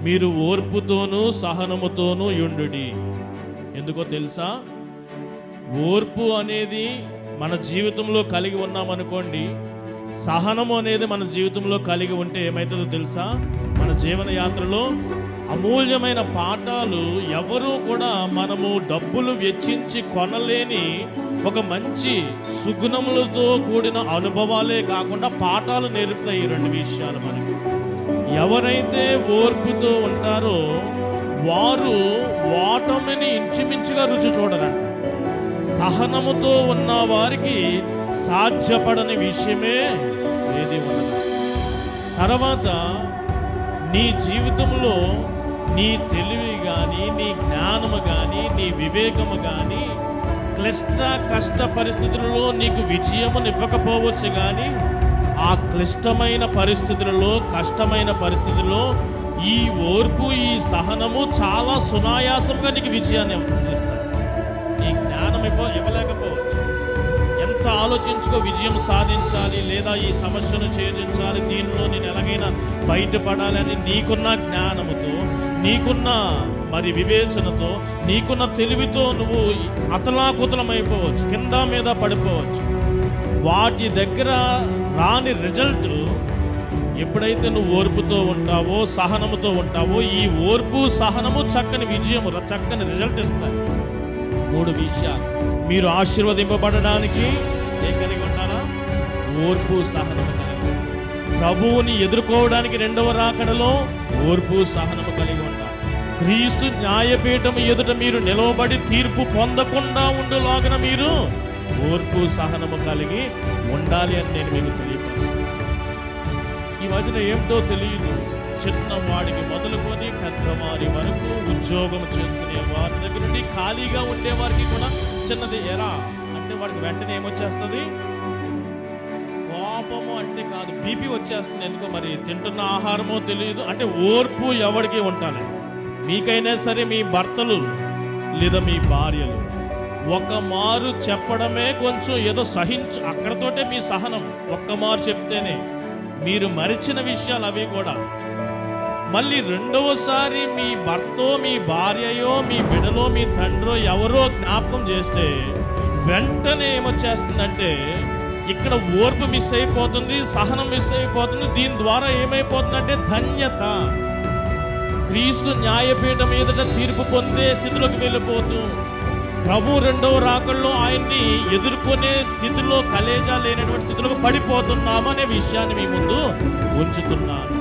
మీరు ఓర్పుతోనూ సహనముతోనూ యుండుడి. ఎందుకో తెలుసా? ఓర్పు అనేది మన జీవితంలో కలిగి ఉన్నామనుకోండి సహనము అనేది మన జీవితంలో కలిగి ఉంటే ఏమవుతుందో తెలుసా? మన జీవన యాత్రలో అమూల్యమైన పాఠాలు ఎవరూ కూడా మనము డబ్బులు వెచ్చించి కొనలేని ఒక మంచి సుగుణములతో కూడిన అనుభవాలే కాకుండా పాఠాలు నేర్పుతాయి ఈ రెండు విషయాలు మనకి. ఎవరైతే ఓర్పుతో ఉంటారో వారు ఓటమిని ఇంచుమించుగా రుచి చూడరంట. సహనముతో ఉన్న వారికి సాధ్యపడని విషయమే ఏది ఉండదు. తర్వాత నీ జీవితంలో నీ తెలివి కానీ నీ జ్ఞానము కానీ నీ వివేకము కానీ క్లిష్ట కష్ట పరిస్థితులలో నీకు విజయమునివ్వకపోవచ్చు కానీ ఆ క్లిష్టమైన పరిస్థితులలో కష్టమైన పరిస్థితుల్లో ఈ ఓర్పు ఈ సహనము చాలా సునాయాసంగా నీకు విజయాన్ని ఇస్తాయి నీ జ్ఞానం ఇవ్వ ఇవ్వలేకపోవచ్చు. ఎంత ఆలోచించుకో విజయం సాధించాలి లేదా ఈ సమస్యను ఛేదించాలి దీనిలో నేను ఎలాగైనా బయటపడాలని నీకున్న జ్ఞానముతో నీకున్న మరి వివేచనతో నీకున్న తెలివితో నువ్వు అతలాకుతలమైపోవచ్చు కింద మీద పడిపోవచ్చు. వాటి దగ్గర రాని రిజల్ట్ ఎప్పుడైతే నువ్వు ఓర్పుతో ఉంటావో సహనముతో ఉంటావో ఈ ఓర్పు సహనము చక్కని విజయము చక్కని రిజల్ట్ ఇస్తాయి. మూడు విషయాలు. మీరు ఆశీర్వదింపబడడానికి ఏం కలిగి ఉండాలా ఓర్పు సహనము కలిగి ప్రభువుని ఎదుర్కోవడానికి రెండవ రాకడలో ఓర్పు సహనము కలిగి ఉండాలి. క్రీస్తు న్యాయపీఠం ఎదుట మీరు నిలవబడి తీర్పు పొందకుండా ఉండులాగన మీరు ఓర్పు సహనము కలిగి ఉండాలి అని నేను మీకు తెలియపరుస్తాను. ఈ మధ్యన ఏమిటో తెలియదు. చిన్నవాడికి మొదలుకొని పెద్దవారి వరకు ఉద్యోగం చేసుకునే వారి దగ్గర నుండి ఖాళీగా ఉండే వారికి కూడా చిన్నది ఎరా అంటే వాడికి వెంటనే ఏమొచ్చేస్తుంది? కోపము అంటే కాదు బీపీ వచ్చేస్తుంది. ఎందుకో మరి తింటున్న ఆహారమో తెలియదు. అంటే ఓర్పు ఎవరికి ఉండాలి? మీకైనా సరే మీ భర్తలు లేదా మీ భార్యలు ఒక మారు చెప్పడమే కొంచెం ఏదో సహించు అక్కడతోటే మీ సహనం. ఒక్క మారు చెప్తేనే. మీరు మరిచిన విషయాలు అవి కూడా. మళ్ళీ రెండవసారి మీ భర్తో మీ భార్యయో మీ బిడలో మీ తండ్రో ఎవరో జ్ఞాపకం చేస్తే వెంటనే ఏమొచ్చేస్తుందంటే ఇక్కడ ఓర్పు మిస్ అయిపోతుంది సహనం మిస్ అయిపోతుంది దీని ద్వారా ఏమైపోతుందంటే ధన్యత. క్రీస్తు న్యాయపీఠం ఎదుట తీర్పు పొందే స్థితిలోకి వెళ్ళిపోతూ ప్రభు రెండవ రాకల్లో ఆయన్ని ఎదుర్కొనే స్థితిలో కలేజా లేనటువంటి స్థితిలో పడిపోతున్నామనే విషయాన్ని మీ ముందు ఉంచుతున్నాను.